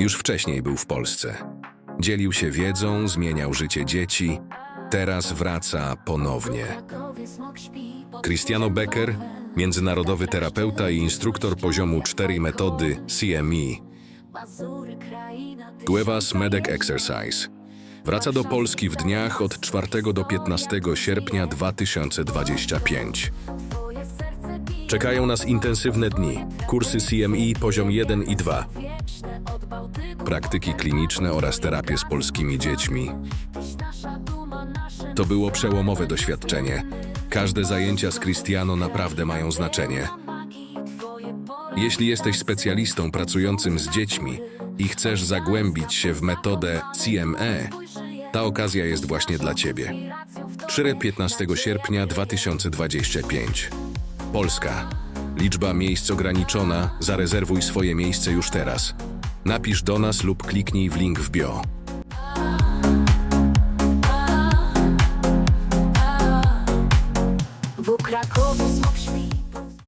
Już wcześniej był w Polsce. Dzielił się wiedzą, zmieniał życie dzieci. Teraz wraca ponownie. Cristiano Becker, międzynarodowy terapeuta i instruktor poziomu 4 metody CME. Guevas Medec Exercise. Wraca do Polski w dniach od 4 do 15 sierpnia 2025. Czekają nas intensywne dni, kursy CME poziom 1 i 2, praktyki kliniczne oraz terapie z polskimi dziećmi. To było przełomowe doświadczenie. Każde zajęcia z Cristiano naprawdę mają znaczenie. Jeśli jesteś specjalistą pracującym z dziećmi i chcesz zagłębić się w metodę CME, ta okazja jest właśnie dla Ciebie. 4-15 sierpnia 2025. Polska. Liczba miejsc ograniczona, zarezerwuj swoje miejsce już teraz. Napisz do nas lub kliknij w link w bio. W Krakowie smok śpi.